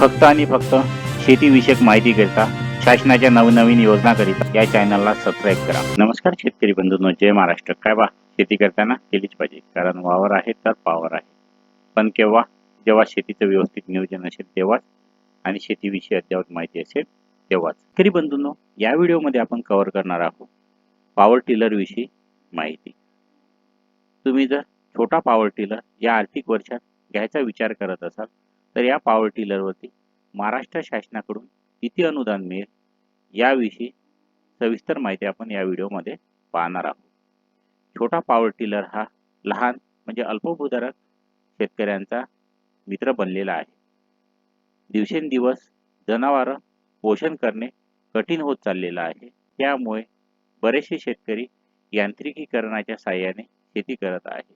फक्त आणि फक्त शेतीविषयक माहिती करता शासनाच्या नवनवीन योजनाकरिता या चॅनलला सबस्क्राईब करा. नमस्कार शेतकरी बंधूंनो जय महाराष्ट्र. काय बा शेती करताना केलीच पाहिजे कारण वावर आहे तर पावर आहे. पण केव्हा जेव्हा शेतीचं व्यवस्थित नियोजन असेल तेव्हाच आणि शेतीविषयी अद्ययावत माहिती असेल तेव्हाच. शेतकरी बंधूंनो या व्हिडिओमध्ये आपण कव्हर करणार आहोत पॉवर टिलरविषयी माहिती. तुम्ही जर छोटा पॉवर टिलर या आर्थिक वर्षात घ्यायचा विचार करत असाल तर या पॉवर टिलरवरती महाराष्ट्र शासनाकडून किती अनुदान मिळेल? याविषयी सविस्तर माहिती आपण या व्हिडिओमध्ये पाहणार आहोत. छोटा पॉवर टिलर हा लहान म्हणजे अल्पभूधारक शेतकऱ्यांचा मित्र बनलेला आहे. दिवसेंदिवस जनावरं पोषण करणे कठीण होत चाललेलं आहे. त्यामुळे बरेचसे शेतकरी यांत्रिकीकरणाच्या साह्याने शेती करत आहे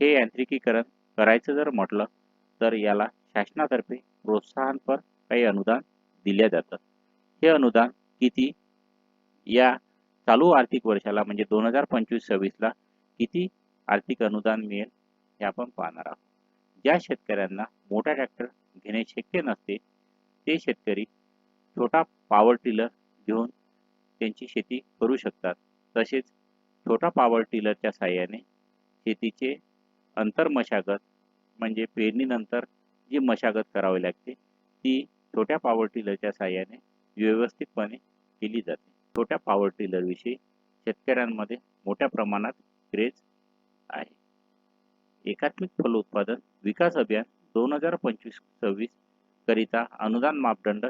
हे यांत्रिकीकरण करायचं जर म्हटलं तर याला शासनातर्फे प्रोत्साहनपर काही अनुदान दिले जातं. हे अनुदान किती या चालू आर्थिक वर्षाला म्हणजे दोन हजार पंचवीस सव्वीसला किती आर्थिक अनुदान मिळेल हे आपण पाहणार आहोत. ज्या शेतकऱ्यांना मोठा ट्रॅक्टर घेणे शक्य नसते ते शेतकरी छोटा पॉवर टिलर घेऊन त्यांची शेती करू शकतात. तसेच छोटा पॉवर टिलरच्या साह्याने शेतीचे अंतर मशागत म्हणजे पेरणीनंतर जी मशागत करावी लागते ती छोट्या पॉवर टिलरच्या साह्याने व्यवस्थितपणे केली जाते. छोट्या पॉवर टिलरविषयी शेतकऱ्यांमध्ये मोठ्या प्रमाणात क्रेज आहे. एकात्मिक फलोत्पादन विकास अभियान दोन हजार पंचवीस सव्वीस करिता अनुदान मापदंड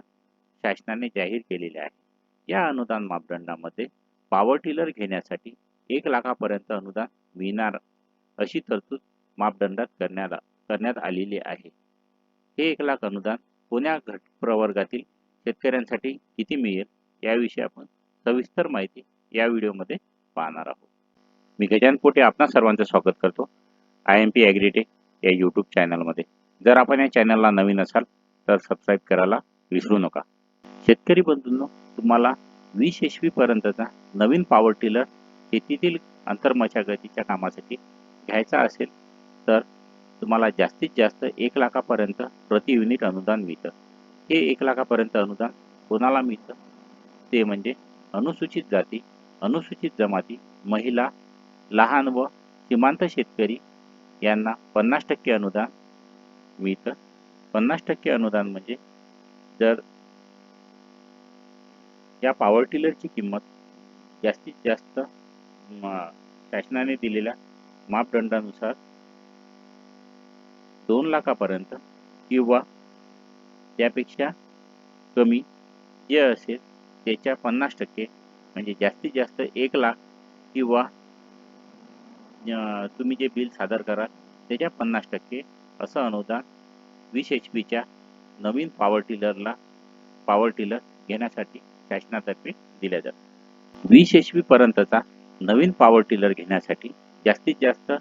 शासनाने जाहीर केलेले आहे. या अनुदान मापदंडामध्ये पॉवर टिलर घेण्यासाठी एक लाखापर्यंत अनुदान मिळणार अशी तरतूद मापदंडात करण्यात करण्यात आलेली आहे. हे एक लाख अनुदान कोण्या घट प्रवर्गातील शेतकऱ्यांसाठी किती मिळेल याविषयी आपण सविस्तर माहिती या व्हिडिओमध्ये पाहणार आहोत. मी गजान पोटे आपणा सर्वांचं स्वागत करतो. आय एम पी ॲग्रीटेक या यूट्यूब चॅनलमध्ये जर आपण या चॅनलला नवीन असाल तर सबस्क्राईब करायला विसरू नका. शेतकरी बंधूंनो तुम्हाला वीस एच पर्यंतचा नवीन पॉवर टिलर शेतीतील अंतर्मशागतीच्या कामासाठी घ्यायचा असेल तर तुम्हाला जास्तीत जास्त एक लाखापर्यंत प्रति युनिट अनुदान मिळतं. हे एक लाखापर्यंत अनुदान कोणाला मिळतं? ते म्हणजे अनुसूचित जाती अनुसूचित जमाती महिला लहान व सीमांत शेतकरी यांना पन्नास टक्के अनुदान मिळतं. पन्नास टक्के अनुदान म्हणजे जर या पॉवर टिलरची किंमत जास्तीत जास्त शासनाने दिलेल्या मापदंडानुसार दोन लाखापर्यंत किंवा त्यापेक्षा कमी जे असेल त्याच्या पन्नास टक्के म्हणजे जास्तीत जास्त एक लाख किंवा तुम्ही जे बिल सादर कराल त्याच्या पन्नास टक्के असं अनुदान वीस एच पीच्या नवीन पॉवर टिलरला पॉवर टिलर घेण्यासाठी शासनातर्फे दिल्या जातं वीस एच पी पर्यंतचा नवीन पॉवर टिलर घेण्यासाठी जास्तीत जास्त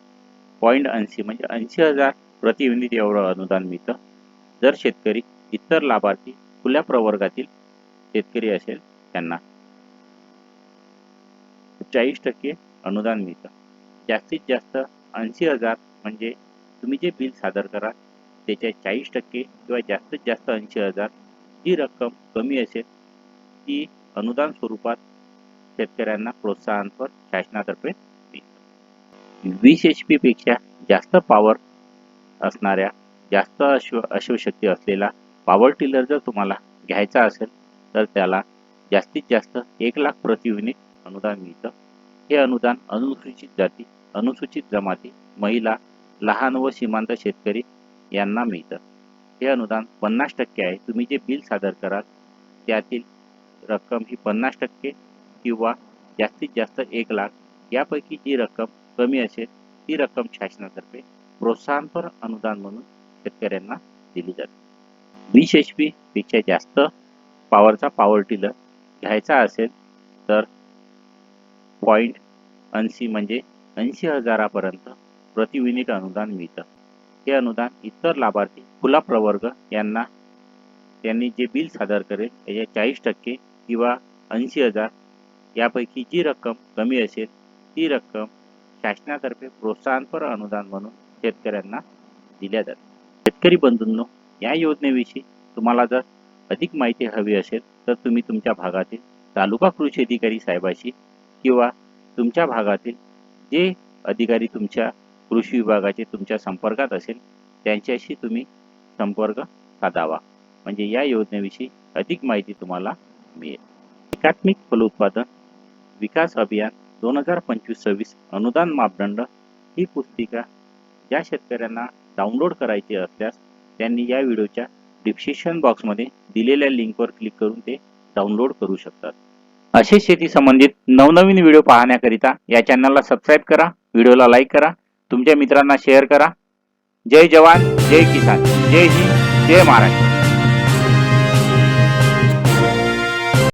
पॉईंट ऐंशी म्हणजे ऐंशी हजार प्रति युनिट एवढं अनुदान मिळतं. जर शेतकरी इतर लाभार्थी खुल्या प्रवर्गातील शेतकरी असेल त्यांना चाळीस टक्के अनुदान मिळतं. जास्तीत जास्त ऐंशी हजार म्हणजे तुम्ही जे बिल सादर करा त्याच्या चाळीस टक्के किंवा जास्तीत जास्त ऐंशी हजार जी रक्कम कमी असेल ती अनुदान स्वरूपात शेतकऱ्यांना प्रोत्साहनपर शासनातर्फे वीस एच पेक्षा जास्त पॉवर असणाऱ्या जास्त अश्व अश्वशक्ती असलेला पॉवर टिलर जर तुम्हाला घ्यायचा असेल तर त्याला जास्तीत जास्त एक लाख प्रति युनिट अनुदान मिळतं. हे अनुदान अनुसूचित जाती अनुसूचित जमाती महिला लहान व सीमांत शेतकरी यांना मिळतं. हे अनुदान पन्नास टक्के आहे. तुम्ही जे बिल सादर कराल त्यातील रक्कम ही पन्नास टक्के किंवा जास्तीत जास्त एक लाख यापैकी जी रक्कम कमी असेल ती रक्कम शासनातर्फे प्रोत्साहनपर अनुदान म्हणून शेतकऱ्यांना दिली जाते. वीस एच पी पेक्षा जास्त पॉवरचा पॉवर टिलर घ्यायचा असेल तर पॉईंट ऐंशी म्हणजे ऐंशी हजारापर्यंत प्रति युनिट अनुदान मिळतं. हे अनुदान इतर लाभार्थी खुला प्रवर्ग यांना त्यांनी जे बिल सादर करेल त्याच्या चाळीस टक्के किंवा ऐंशी हजार यापैकी जी रक्कम कमी असेल ती रक्कम शासनातर्फे प्रोत्साहनपर अनुदान म्हणून शेतकऱ्यांना दिल्या जातात. शेतकरी बंधूंनो या योजनेविषयी तुम्हाला जर अधिक माहिती हवी असेल तर तुम्ही तुमच्या भागातील तालुका कृषी अधिकारी साहेबाशी किंवा तुमच्या भागातील जे अधिकारी तुमच्या कृषी विभागाचे तुमच्या संपर्कात असेल त्यांच्याशी तुम्ही संपर्क साधावा. म्हणजे या योजनेविषयी अधिक माहिती तुम्हाला मिळेल. एकात्मिक फलोत्पादन विकास अभियान दोन हजार पंचवीस सव्वीस अनुदान मापदंड ही पुस्तिका ज्या शेतकऱ्यांना डाउनलोड करायचे असल्यास त्यांनी या व्हिडिओच्या डिस्क्रिप्शन बॉक्समध्ये दिलेल्या लिंकवर क्लिक करून ते डाउनलोड करू शकतात. असे शेती संबंधित नवनवीन व्हिडिओ पाहण्याकरिता या चॅनलला सबस्क्राईब करा व्हिडिओला लाईक करा तुमच्या मित्रांना शेअर करा. जय जवान जय किसान जय हिंद जय महाराष्ट्र.